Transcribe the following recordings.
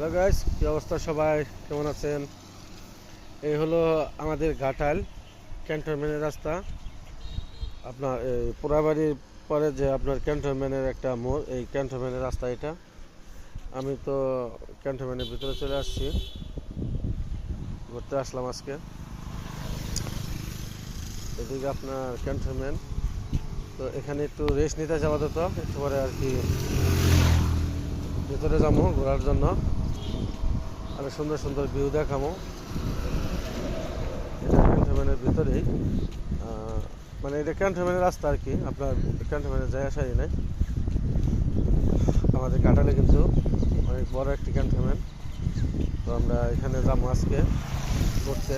Hello guys কি অবস্থা সবাই? কেমন আছেন? এই হলো আমাদের ঘাটাল ক্যান্টনমেন্টের রাস্তা। আপনার পোড়াবাড়ির পরে যে আপনার ক্যান্টনমেন্টের একটা মোড়, এই ক্যান্টনমেন্টের রাস্তা এটা। আমি তো ক্যান্টনমেন্টের ভিতরে চলে আসছি। ঘুরতে আসলাম আজকে। এদিকে আপনার ক্যান্টনমেন্ট। তো এখানে একটু রেস্ট নিতে যাওয়া যেত একটু পরে আর কি ভিতরে যাব ঘোরার জন্য। আর সুন্দর সুন্দর ভিউ দেখাবো। এটা ক্যান্টনমেন্টের ভিতরেই। মানে এটা ক্যান্টনমেন্টের রাস্তা আর কি আপনার ক্যান্টনমেন্টের জায়গা সারি নাই। আমাদের কাটালে কিন্তু অনেক বড় একটি ক্যান্টনমেন্ট তো আমরা এখানে যাব আজকে ঘুরতে।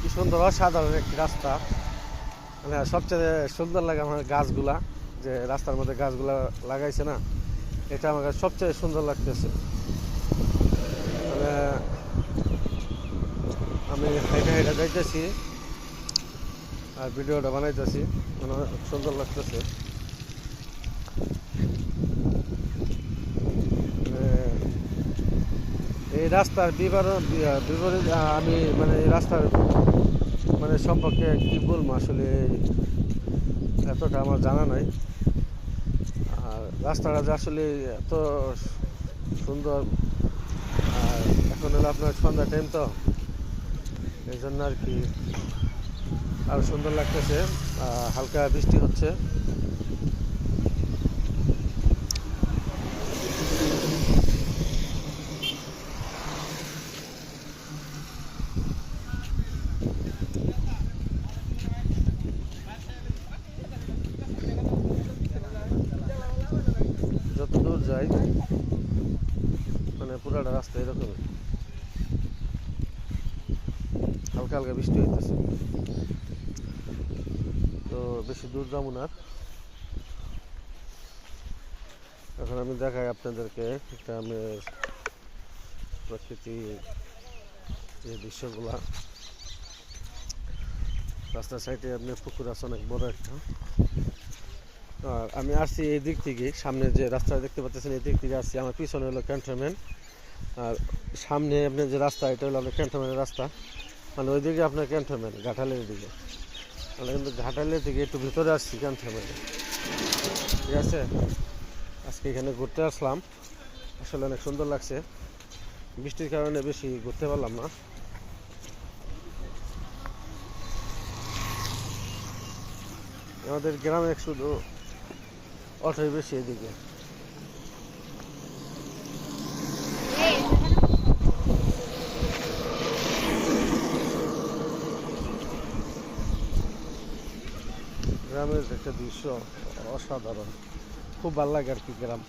কি সুন্দর, অসাধারণ একটি রাস্তা। মানে সবচেয়ে সুন্দর লাগে আমার গাছগুলা, যে রাস্তার মধ্যে গাছগুলা লাগাইছে না, এটা আমার সবচেয়ে সুন্দর লাগতেছে মানে আমি হাইটা আর ভিডিওটা বানাইতেছি। মানে সুন্দর লাগতেছে। এই রাস্তার বিপরীত আমি মানে রাস্তার মানে সম্পর্কে কি বলব আসলে? এতটা আমার জানা নাই। আর রাস্তাটা যে আসলে এত সুন্দর, আর এখন হলো আপনার সন্ধ্যা টাইম তো। এই জন্য আর কি আরও সুন্দর লাগতেছে হালকা বৃষ্টি হচ্ছে। যত দূর যাই মানে পুরাটা রাস্তা এরকমই। হালকা হালকা বৃষ্টি হইতেছে। তো বেশি দূর যাব না এখন আমি দেখাই আপনাদেরকে আমি প্রকৃতি যে দৃশ্যগুলা। রাস্তার সাইডে আপনার পুকুর আছে, অনেক বড় একটা। আর আমি আসছি এই দিক থেকে, সামনে যে রাস্তা দেখতে পাচ্ছেন, এই দিক থেকে আসছি। আমার পিছনে হলো ক্যান্টনমেন্ট। আর সামনে আপনার যে রাস্তা, এটা হলো ক্যান্টনমেন্টের রাস্তা। মানে ওইদিকে আপনার ক্যান্টনমেন্ট ঘাটালের দিকে। আমরা কিন্তু ঘাটালের দিকে একটু ভিতরে আসছি ক্যান্টনমেন্টে ঠিক আছে? আজকে এখানে ঘুরতে আসলাম। আসলে অনেক সুন্দর লাগছে। বৃষ্টির কারণে বেশি ঘুরতে পারলাম না। আমাদের গ্রামে এক শুধু অটোই বেশি এদিকে। গ্রামের একটা দৃশ্য অসাধারণ। খুব ভালো লাগে আর কি গ্রাম।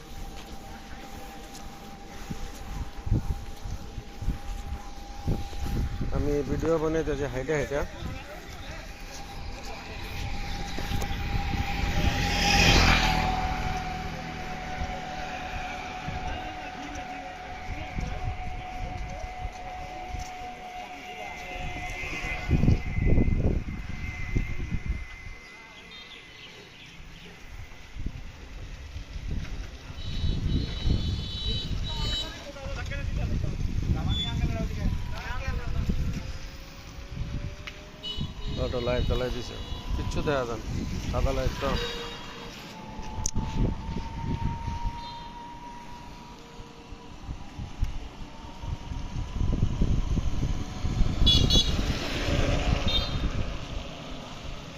আমি ভিডিও যে হাইটা হাইটা। অটো লাইট জ্বালাই দিছে। কিচ্ছু দেখা যান সাদা লাইট তো।